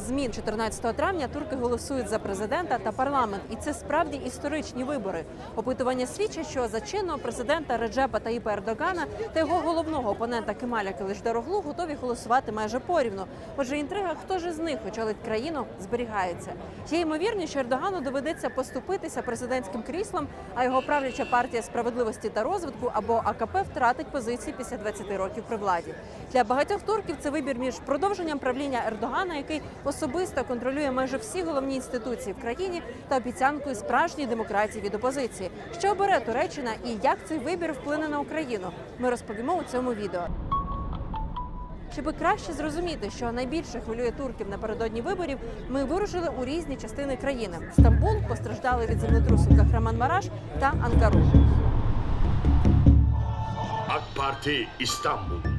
змін 14 травня турки голосують за президента та парламент, і це справді історичні вибори. Опитування свідчить, що за чинного президента Реджепа Таїпа Ердогана та його головного опонента Кемаля Килишдароглу готові голосувати майже порівну. Отже, інтрига, хто ж із них очолить країну, зберігається. Є ймовірність, що Ердогану доведеться поступитися президентським кріслом, а його правляча партія справедливості та розвитку або АКП втратить позиції після 20 років при владі. Для багатьох турків це вибір між продовженням правління Ердогана, який особисто контролює майже всі головні інституції в країні, та обіцянкою справжньої демократії від опозиції. Що обере Туреччина і як цей вибір вплине на Україну? Ми розповімо у цьому відео. Щоб краще зрозуміти, що найбільше хвилює турків напередодні виборів, ми вирушили у різні частини країни. Стамбул постраждали від землетрусу Кахраман-Мараш та Анкару. AK Parti İstanbul.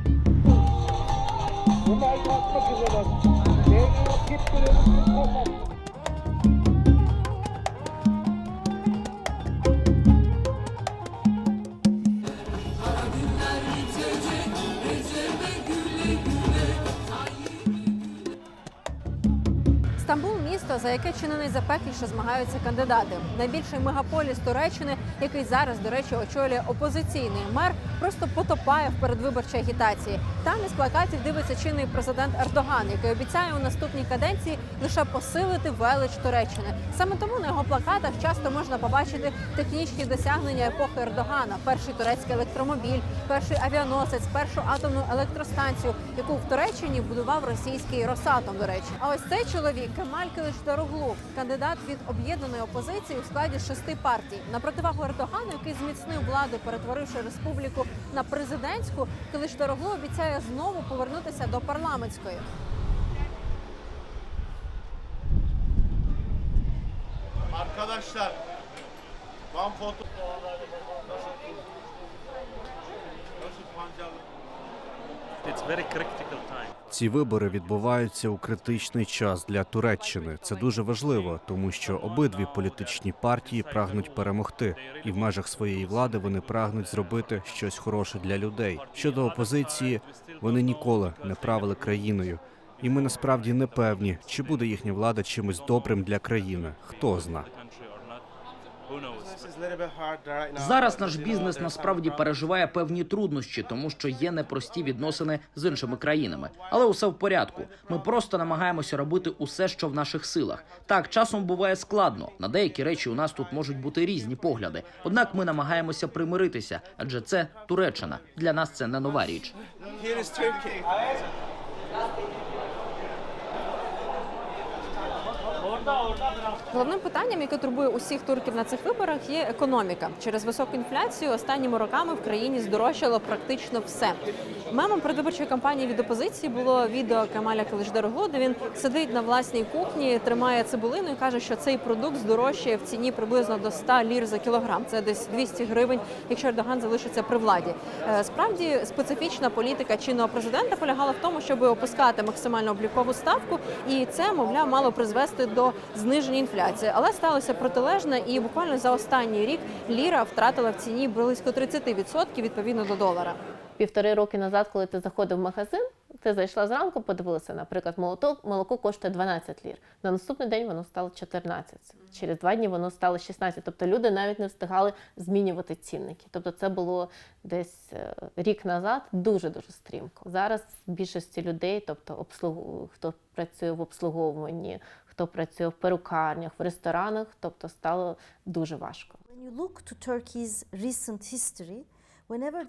Стамбул місто, за яке чи не найзапекліше змагаються кандидати. Найбільший мегаполіс Туреччини, який зараз, до речі, очолює опозиційний мер, просто потопає в передвиборчій агітації. Там із плакатів дивиться чинний президент Ердоган, який обіцяє у наступній каденції лише посилити велич Туреччини. Саме тому на його плакатах часто можна побачити технічні досягнення епохи Ердогана: перший турецький електромобіль, перший авіаносець, першу атомну електростанцію, яку в Туреччині будував російський Росатом. До речі, а ось цей чоловік Кемаль Килишдароглу, кандидат від об'єднаної опозиції у складі шести партій. На противагу Ердогану, який зміцнив владу, перетворивши республіку на президентську, коли Килишдароглу обіцяє знову повернутися до парламентської. Arkadaşlar, ben foto... Nasıl pancarlı? Ці вибори відбуваються у критичний час для Туреччини. Це дуже важливо, тому що обидві політичні партії прагнуть перемогти, і в межах своєї влади вони прагнуть зробити щось хороше для людей. Щодо опозиції, вони ніколи не правили країною, і ми насправді не певні, чи буде їхня влада чимось добрим для країни. Хто зна. Зараз наш бізнес насправді переживає певні труднощі, тому що є непрості відносини з іншими країнами. Але усе в порядку. Ми просто намагаємося робити усе, що в наших силах. Так, часом буває складно. На деякі речі у нас тут можуть бути різні погляди. Однак ми намагаємося примиритися, адже це Туреччина. Для нас це не нова річ. Головним питанням, яке турбує усіх турків на цих виборах, є економіка. Через високу інфляцію останніми роками в країні здорожчало практично все. Мемом передвиборчої кампанії від опозиції було відео Камаля Килишдароглу, де він сидить на власній кухні, тримає цибулину і каже, що цей продукт здорожчає в ціні приблизно до 100 лір за кілограм. Це десь 200 гривень, якщо Ердоган залишиться при владі. Е, Справді специфічна політика чинного президента полягала в тому, щоб опускати максимально облікову ставку, і це, мовляв, мало призвести до зниження інфляції. Але сталося протилежне, і буквально за останній рік ліра втратила в ціні близько 30% відповідно до долара. півтори роки назад, коли ти заходив в магазин, ти зайшла зранку, подивилася, наприклад, молоко, молоко коштує 12 лір. На наступний день воно стало 14. Через два дні воно стало 16. Тобто люди навіть не встигали змінювати цінники. Тобто це було десь е, рік назад дуже дуже стрімко. Зараз більшості людей, тобто обслугу, хто працює в обслуговуванні, хто працює в перукарнях, в ресторанах, тобто стало дуже важко. When you look to Turkey's recent history,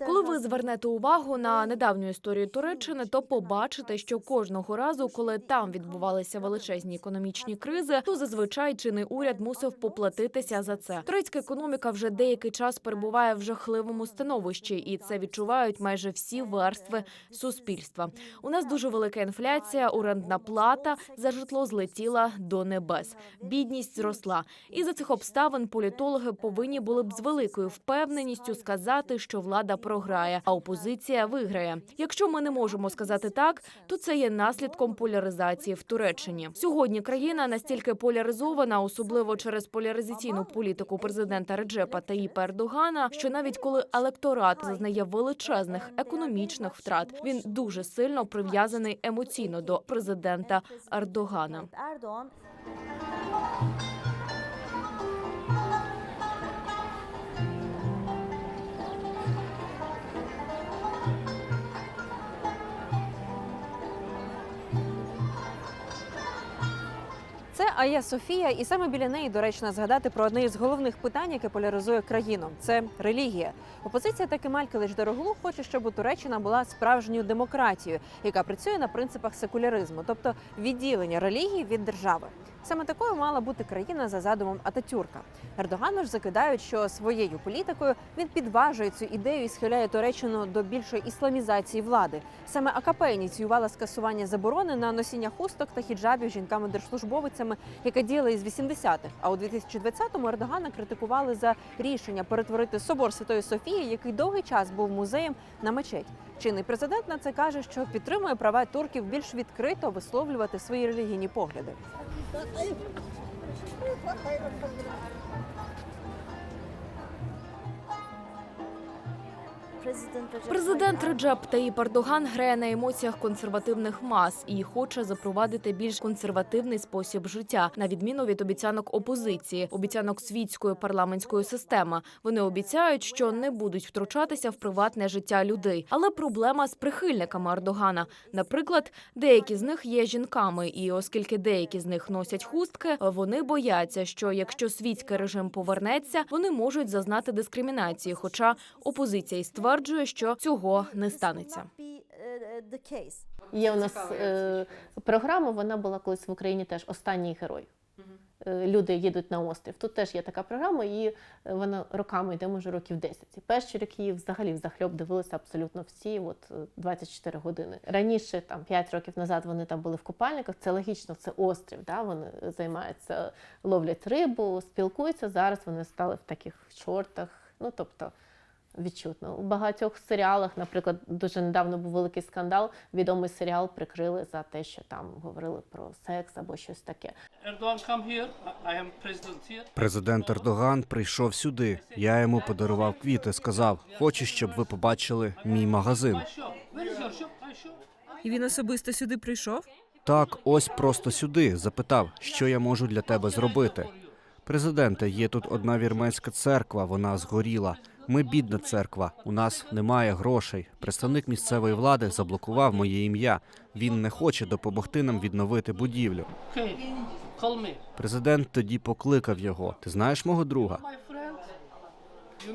Коли ви звернете увагу на недавню історію Туреччини, то побачите, що кожного разу, коли там відбувалися величезні економічні кризи, то зазвичай чинний уряд мусив поплатитися за це. Турецька економіка вже деякий час перебуває в жахливому становищі, і це відчувають майже всі верстви суспільства. У нас дуже велика інфляція, орендна плата за житло злетіла до небес. Бідність зросла. І за цих обставин політологи повинні були б з великою впевненістю сказати, що влада влада програє, а опозиція виграє. Якщо ми не можемо сказати так, то це є наслідком поляризації в Туреччині. Сьогодні країна настільки поляризована, особливо через поляризаційну політику президента Реджепа Таїпа Ердогана, що навіть коли електорат зазнає величезних економічних втрат, він дуже сильно прив'язаний емоційно до президента Ердогана. Erdoğan я Софія, і саме біля неї доречно згадати про одне із головних питань, яке поляризує країну це релігія. Опозиція таки Кемаль Килич-Дороглу хоче, щоб у Туреччина була справжньою демократією, яка працює на принципах секуляризму, тобто відділення релігії від держави. Саме такою мала бути країна за задумом Ататюрка. Ердогану ж закидають, що своєю політикою він підважує цю ідею і схиляє Туреччину до більшої ісламізації влади. Саме АКП ініціювала скасування заборони на носіння хусток та хіджабів жінками-держслужбовицями, яка діяла із 80-х. А у 2020-му Ердогана критикували за рішення перетворити собор Святої Софії, який довгий час був музеєм на мечеть. Чинний президент на це каже, що підтримує права турків більш відкрито висловлювати свої релігійні погляди. Президент Реджеп Таїп Ердоган грає на емоціях консервативних мас і хоче запровадити більш консервативний спосіб життя, на відміну від обіцянок опозиції, обіцянок світської парламентської системи. Вони обіцяють, що не будуть втручатися в приватне життя людей. Але проблема з прихильниками Ердогана. Наприклад, деякі з них є жінками, і оскільки деякі з них носять хустки, вони бояться, що якщо світський режим повернеться, вони можуть зазнати дискримінації. Хоча опозиція й стверджує, що цього не станеться. Є у нас е, програма, вона була колись в Україні теж останній герой. Е, Люди їдуть на острів. Тут теж є така програма, і е, вона роками йде, може, років 10. І перші роки її взагалі взахльоб дивилися абсолютно всі, от е, 24 години. Раніше, там 5 років назад, вони там були в купальниках. Це логічно, це острів. Да? Вони займаються, ловлять рибу, спілкуються. Зараз вони стали в таких шортах. Ну тобто. Відчутно у багатьох серіалах, наприклад, дуже недавно був великий скандал. Відомий серіал прикрили за те, що там говорили про секс або щось таке. Президент Ердоган прийшов сюди. Я йому подарував квіти. Сказав: хочу, щоб ви побачили мій магазин. І він особисто сюди прийшов. Так, ось просто сюди. Запитав, що я можу для тебе зробити. Президенте, є тут одна вірменська церква. Вона згоріла. Ми бідна церква. У нас немає грошей. Представник місцевої влади заблокував моє ім'я. Він не хоче допомогти нам відновити будівлю. Президент тоді покликав його. Ти знаєш мого друга?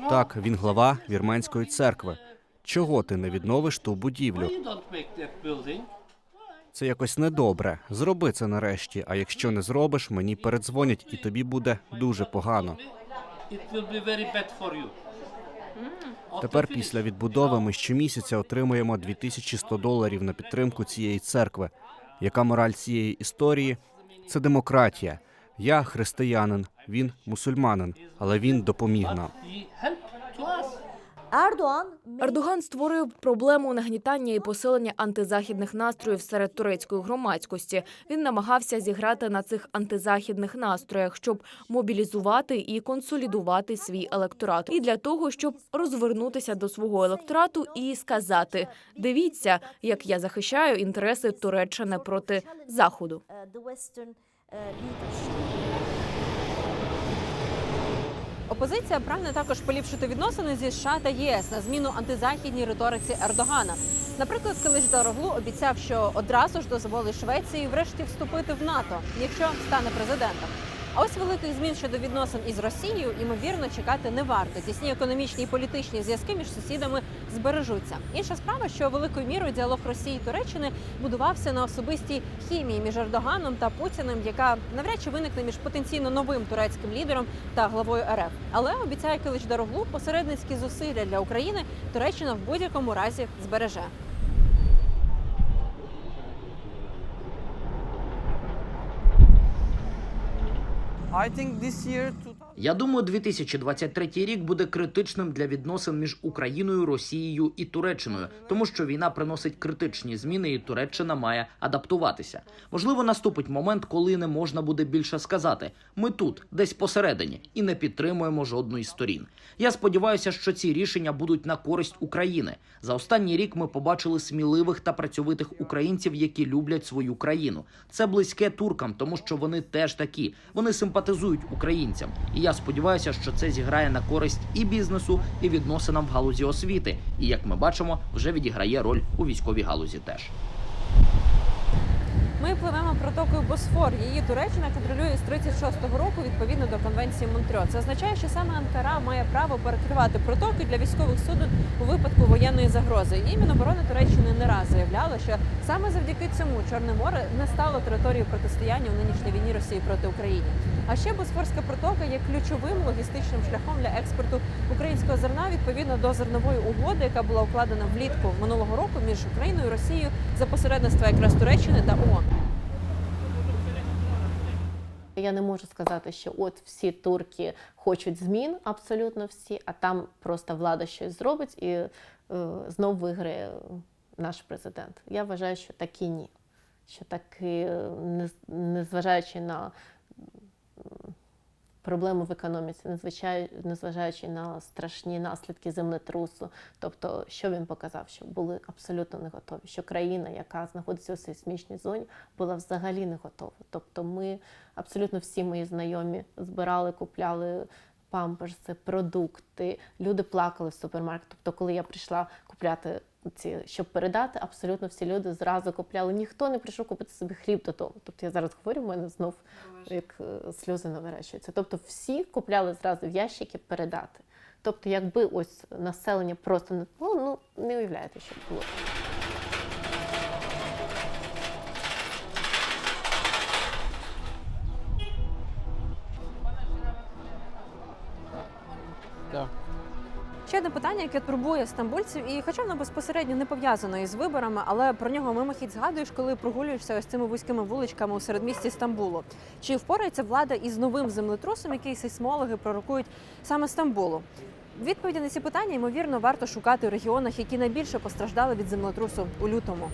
Так, він глава вірменської церкви. Чого ти не відновиш ту будівлю? Це якось недобре. Зроби це нарешті. А якщо не зробиш, мені передзвонять, і тобі буде дуже погано. It will be very bad for you. Тепер після відбудови ми щомісяця отримуємо 2100 доларів на підтримку цієї церкви. Яка мораль цієї історії? Це демократія. Я християнин, він мусульманин, але він допоміг нам. Ердоган створив проблему нагнітання і посилення антизахідних настроїв серед турецької громадськості. Він намагався зіграти на цих антизахідних настроях, щоб мобілізувати і консолідувати свій електорат, і для того, щоб розвернутися до свого електорату і сказати: дивіться, як я захищаю інтереси Туреччини проти заходу. uh, the Western uh, leadership. Опозиція прагне також поліпшити відносини зі США та ЄС на зміну антизахідній риториці Ердогана. Наприклад, Килиш Дороглу обіцяв, що одразу ж дозволить Швеції врешті вступити в НАТО, якщо стане президентом. А ось великих змін щодо відносин із Росією ймовірно чекати не варто. Тісні економічні і політичні зв'язки між сусідами збережуться. Інша справа, що великою мірою діалог Росії і Туреччини будувався на особистій хімії між Ердоганом та Путіним, яка навряд чи виникне між потенційно новим турецьким лідером та главою РФ. Але обіцяє Килич Дороглу посередницькі зусилля для України Туреччина в будь-якому разі збереже. I think this year 2000 Я думаю, 2023 рік буде критичним для відносин між Україною, Росією і Туреччиною, тому що війна приносить критичні зміни, і Туреччина має адаптуватися. Можливо, наступить момент, коли не можна буде більше сказати. Ми тут, десь посередині, і не підтримуємо жодної з сторін. Я сподіваюся, що ці рішення будуть на користь України. За останній рік ми побачили сміливих та працьовитих українців, які люблять свою країну. Це близьке туркам, тому що вони теж такі. Вони симпатизують українцям. І я сподіваюся, що це зіграє на користь і бізнесу, і відносинам в галузі освіти. І як ми бачимо, вже відіграє роль у військовій галузі теж. Ми пливемо протокою Босфор. Її Туреччина контролює з 36-го року відповідно до конвенції Монтрьо. Це означає, що саме Анкара має право перекривати протоки для військових суден у випадку воєнної загрози. І Міноборони Туреччини не раз заявляла, що саме завдяки цьому Чорне море не стало територією протистояння у нинішній війні Росії проти України. А ще Босфорська протока є ключовим логістичним шляхом для експорту українського зерна відповідно до зернової угоди, яка була укладена влітку минулого року між Україною і Росією за посередництва якраз Туреччини та ООН. Я не можу сказати, що от всі турки хочуть змін, абсолютно всі, а там просто влада щось зробить і е, знов виграє наш президент. Я вважаю, що такі ні. Що таки, е, незважаючи на проблеми в економіці, незважаючи на страшні наслідки землетрусу. Тобто, що він показав, що були абсолютно не готові, що країна, яка знаходиться у сейсмічній зоні, була взагалі не готова. Тобто, ми абсолютно всі мої знайомі збирали, купляли памперси, продукти. Люди плакали в супермаркет. Тобто, коли я прийшла купляти щоб передати, абсолютно всі люди зразу купляли. Ніхто не прийшов купити собі хліб додому. Тобто я зараз говорю, в мене знов як е, сльози наверещуються. Тобто всі купляли зразу в ящики передати. Тобто, якби ось населення просто не було, ну не уявляєте, що було. Питання, яке турбує стамбульців, і хоча воно безпосередньо не пов'язано із виборами, але про нього мимохідь згадуєш, коли прогулюєшся ось цими вузькими вуличками у середмісті Стамбулу. Чи впорається влада із новим землетрусом, який сейсмологи пророкують саме Стамбулу? Відповіді на ці питання ймовірно варто шукати у регіонах, які найбільше постраждали від землетрусу у лютому.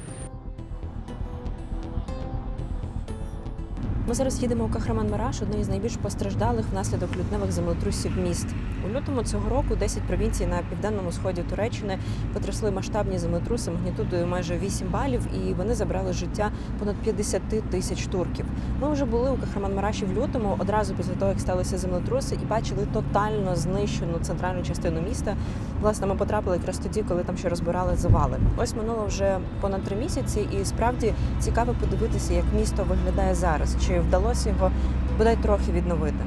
Ми зараз їдемо у Кахраман-Мараш, одне з найбільш постраждалих внаслідок лютневих землетрусів міст. У лютому цього року 10 провінцій на південному сході Туреччини потрясли масштабні землетруси магнітудою майже 8 балів, і вони забрали життя понад 50 тисяч турків. Ми вже були у Кахраман-Мараші в лютому, одразу після того, як сталися землетруси, і бачили тотально знищену центральну частину міста. Власне, ми потрапили якраз тоді, коли там ще розбирали завали. Ось минуло вже понад три місяці, і справді цікаво подивитися, як місто виглядає зараз. Чи вдалося його бодай трохи відновити?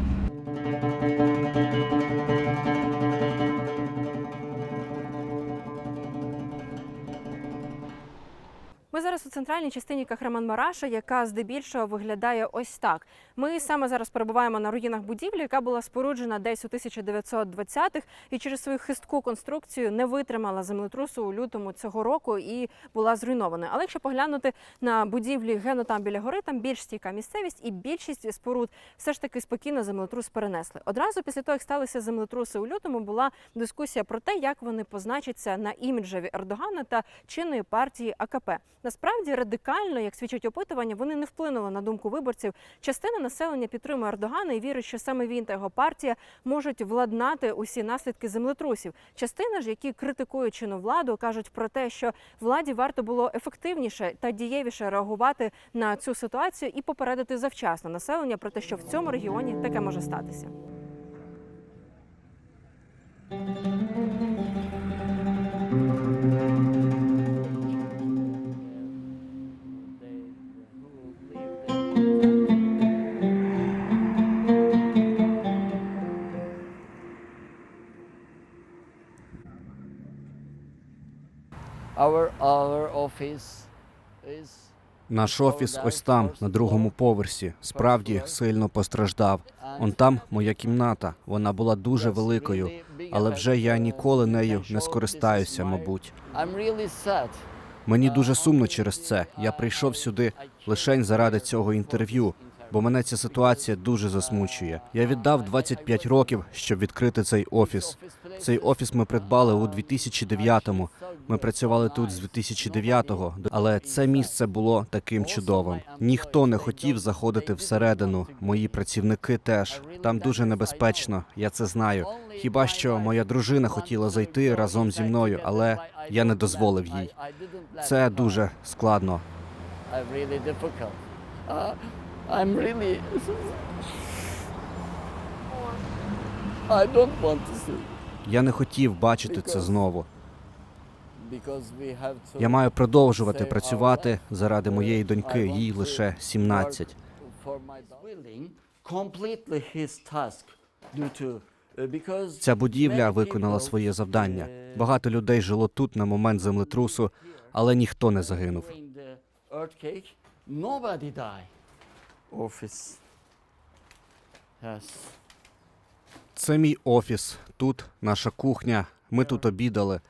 Ми зараз у центральній частині Кахраман-Мараша, яка здебільшого виглядає ось так. Ми саме зараз перебуваємо на руїнах будівлі, яка була споруджена десь у 1920-х і через свою хистку конструкцію не витримала землетрусу у лютому цього року і була зруйнована. Але якщо поглянути на будівлі гено там біля гори, там більш стійка місцевість і більшість споруд все ж таки спокійно землетрус перенесли. Одразу після того, як сталися землетруси у лютому, була дискусія про те, як вони позначаться на іміджеві Ердогана та чинної партії АКП. Насправді радикально, як свідчать опитування, вони не вплинули на думку виборців. Частина населення підтримує Ердогана і вірить, що саме він та його партія можуть владнати усі наслідки землетрусів. Частина ж, які критикують чинну владу, кажуть про те, що владі варто було ефективніше та дієвіше реагувати на цю ситуацію і попередити завчасно населення про те, що в цьому регіоні таке може статися. Our, our office is Наш офіс ось там, на другому поверсі. Справді сильно постраждав. Он там моя кімната. Вона була дуже великою, але вже я ніколи нею не скористаюся, мабуть. Мені дуже сумно через це. Я прийшов сюди лише заради цього інтерв'ю. Бо мене ця ситуація дуже засмучує. Я віддав 25 років, щоб відкрити цей офіс. Цей офіс ми придбали у 2009-му. Ми працювали тут з 2009-го, але це місце було таким чудовим. Ніхто не хотів заходити всередину. Мої працівники теж там дуже небезпечно. Я це знаю. Хіба що моя дружина хотіла зайти разом зі мною, але я не дозволив їй. Це дуже складно. I'm really. I don't want to see Я не хотів бачити це знову. Я маю продовжувати працювати заради моєї доньки. Їй лише 17. For my building completely his task due to uh, Ця будівля виконала своє завдання. uh, Багато людей жило тут на момент землетрусу, але ніхто не загинув. Office. Yes. Це мій офіс. Тут наша кухня. Ми тут обідали.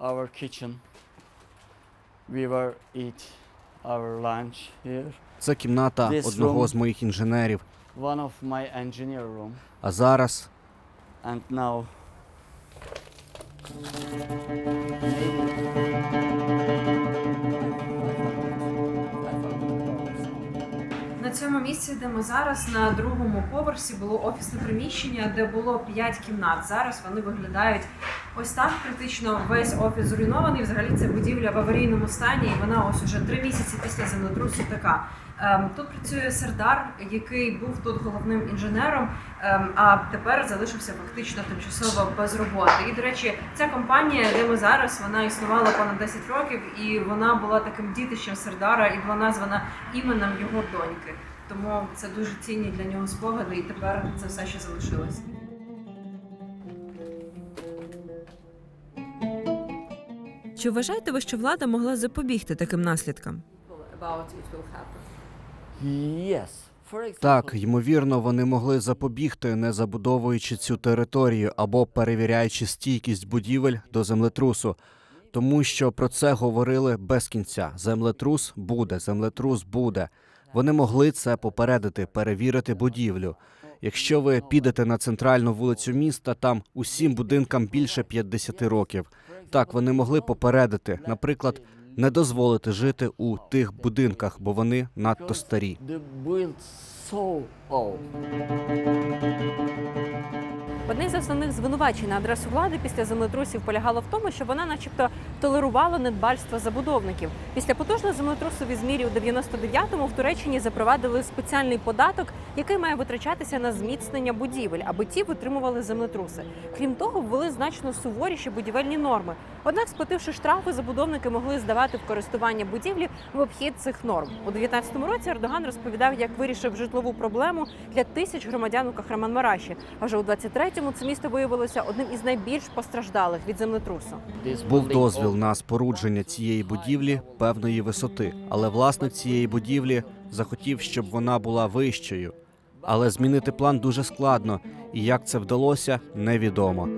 Our kitchen. We were eat our lunch here. Це кімната This одного room. з моїх інженерів. One of my engineer room. А зараз And now. Цьому місці, де ми зараз, на другому поверсі було офісне приміщення, де було п'ять кімнат. Зараз вони виглядають ось так критично. Весь офіс зруйнований. Взагалі це будівля в аварійному стані, і вона ось уже три місяці після землетрусу така. Ем, Тут працює Сердар, який був тут головним інженером, ем, а тепер залишився фактично тимчасово без роботи. І до речі, ця компанія, де ми зараз, вона існувала понад 10 років, і вона була таким дітищем Сердара, і була названа іменем його доньки. Тому це дуже цінні для нього спогади, і тепер це все ще залишилось. Чи вважаєте ви, що влада могла запобігти таким наслідкам? Так, ймовірно, вони могли запобігти, не забудовуючи цю територію або перевіряючи стійкість будівель до землетрусу. Тому що про це говорили без кінця. Землетрус буде, землетрус буде. Вони могли це попередити, перевірити будівлю. Якщо ви підете на центральну вулицю міста, там усім будинкам більше 50 років. Так, вони могли попередити, наприклад, не дозволити жити у тих будинках, бо вони надто старі. Одне з основних звинувачень на адресу влади після землетрусів полягало в тому, що вона, начебто, толерувала недбальство забудовників. Після потужного землетрусу в Ізмірі у 99-му в Туреччині запровадили спеціальний податок, який має витрачатися на зміцнення будівель, аби ті витримували землетруси. Крім того, ввели значно суворіші будівельні норми. Однак, сплативши штрафи, забудовники могли здавати в користування будівлі в обхід цих норм. У 19-му році Ердоган розповідав, як вирішив житлову проблему для тисяч громадян у Кахраманмараші. вже у 23 Потім це місто виявилося одним із найбільш постраждалих від землетрусу. Був дозвіл на спорудження цієї будівлі певної висоти, але власник цієї будівлі захотів, щоб вона була вищою. Але змінити план дуже складно, і як це вдалося, невідомо.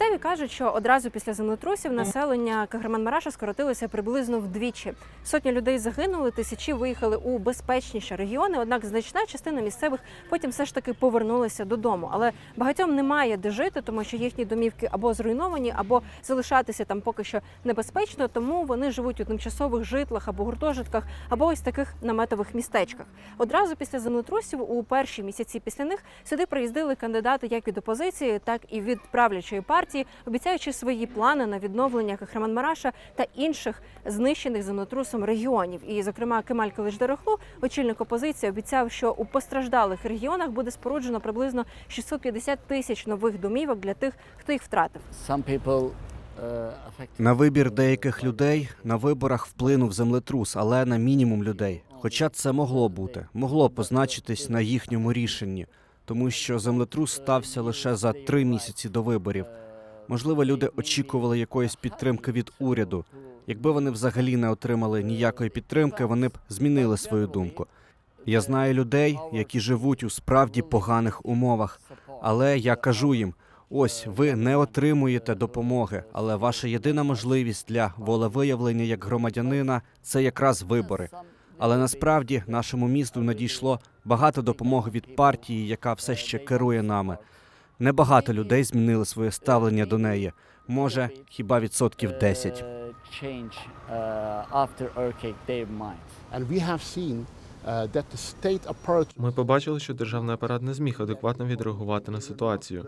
Місцеві кажуть, що одразу після землетрусів населення Каграман-Мараша скоротилося приблизно вдвічі. Сотні людей загинули, тисячі виїхали у безпечніші регіони. Однак значна частина місцевих потім все ж таки повернулася додому. Але багатьом немає де жити, тому що їхні домівки або зруйновані, або залишатися там поки що небезпечно. Тому вони живуть у тимчасових житлах або гуртожитках, або ось таких наметових містечках. Одразу після землетрусів, у перші місяці після них сюди приїздили кандидати як від опозиції, так і від правлячої партії, обіцяючи свої плани на відновлення Кахраман-Мараша та інших знищених землетрусом регіонів. І, зокрема, Кемаль Килич-Дарохлу, очільник опозиції, обіцяв, що у постраждалих регіонах буде споруджено приблизно 650 тисяч нових домівок для тих, хто їх втратив. Some people uh. На вибір деяких людей на виборах вплинув землетрус, але на мінімум людей. Хоча це могло бути, могло позначитись на їхньому рішенні, тому що землетрус стався лише за три місяці до виборів. Можливо, люди очікували якоїсь підтримки від уряду. Якби вони взагалі не отримали ніякої підтримки, вони б змінили свою думку. Я знаю людей, які живуть у справді поганих умовах, але я кажу їм: ось ви не отримуєте допомоги, але ваша єдина можливість для волевиявлення як громадянина це якраз вибори. Але насправді нашому місту надійшло багато допомоги від партії, яка все ще керує нами. Небагато людей змінили своє ставлення до неї. Може, хіба відсотків 10. Uh, Ми побачили, що державний апарат не зміг адекватно відреагувати на ситуацію.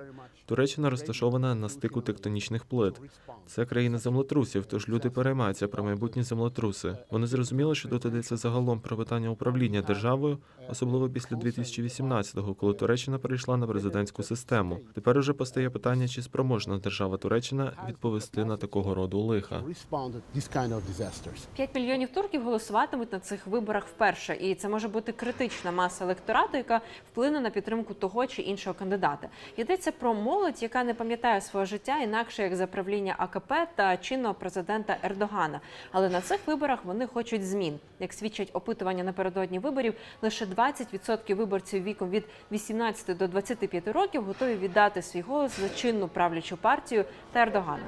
Туреччина розташована на стику тектонічних плит. Це країна землетрусів, тож люди переймаються про майбутні землетруси. Вони зрозуміли, що тут йдеться загалом про питання управління державою, особливо після 2018-го, коли Туреччина перейшла на президентську систему. Тепер уже постає питання, чи спроможна держава Туреччина відповісти на такого роду лиха. respond to these kind of disasters. 5 мільйонів турків голосуватимуть на цих виборах вперше, і це може бути критична маса електорату, яка вплине на підтримку того чи іншого кандидата. Йдеться про молодь, яка не пам'ятає свого життя інакше як за правління АКП та чинного президента Ердогана. Але на цих виборах вони хочуть змін. Як свідчать опитування напередодні виборів, лише 20% виборців віком від 18 до 25 років готові віддати свій голос за чинну правлячу партію та Ердогана.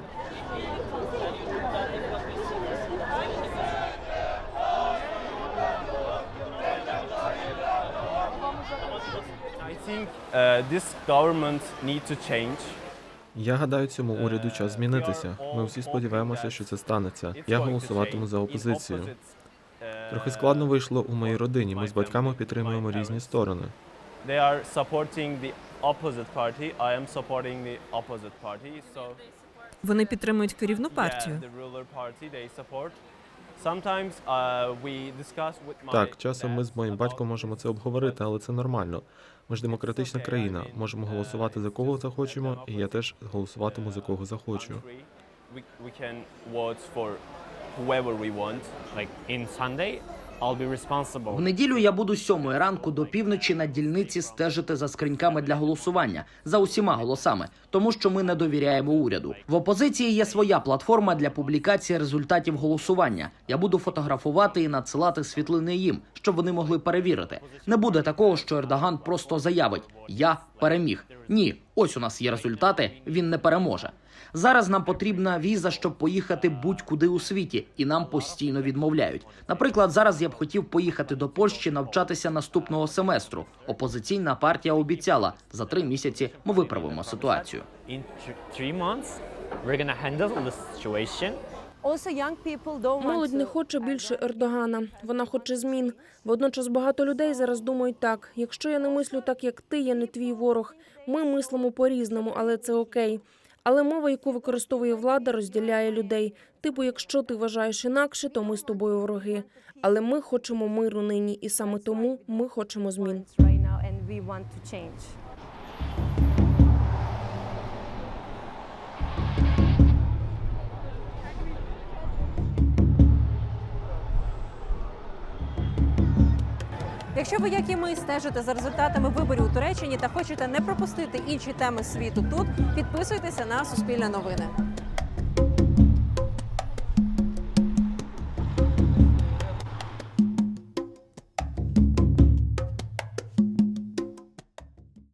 Think uh, this government need to change. Я гадаю, цьому уряду час змінитися. Ми всі сподіваємося, що це станеться. Я голосуватиму за опозицію. Трохи складно вийшло у моїй родині. Ми з батьками підтримуємо різні сторони. They are supporting the opposite party. I am supporting the opposite party. So Вони підтримують керівну партію. yeah, the ruler party they support. Sometimes uh, we discuss with my Так, часом ми з моїм батьком можемо це обговорити, але це нормально. Ми ж демократична країна. Можемо голосувати за кого захочемо, і я теж голосуватиму за кого захочу. We, can vote for whoever we want. В неділю я буду сьомої ранку до півночі на дільниці стежити за скриньками для голосування за усіма голосами, тому що ми не довіряємо уряду. В опозиції є своя платформа для публікації результатів голосування. Я буду фотографувати і надсилати світлини їм, щоб вони могли перевірити. Не буде такого, що Ердоган просто заявить: Я переміг. Ні, ось у нас є результати. Він не переможе. Зараз нам потрібна віза, щоб поїхати будь-куди у світі, і нам постійно відмовляють. Наприклад, зараз я б хотів поїхати до Польщі навчатися наступного семестру. Опозиційна партія обіцяла за три місяці ми виправимо ситуацію. Молодь не хоче більше Ердогана. Вона хоче змін. Водночас багато людей зараз думають так: якщо я не мислю так, як ти, я не твій ворог. Ми мислимо по-різному, але це окей. Але мова, яку використовує влада, розділяє людей. Типу, якщо ти вважаєш інакше, то ми з тобою вороги. Але ми хочемо миру нині, і саме тому ми хочемо змін. Якщо ви, як і ми, стежите за результатами виборів у Туреччині та хочете не пропустити інші теми світу тут, підписуйтеся на Суспільне новини.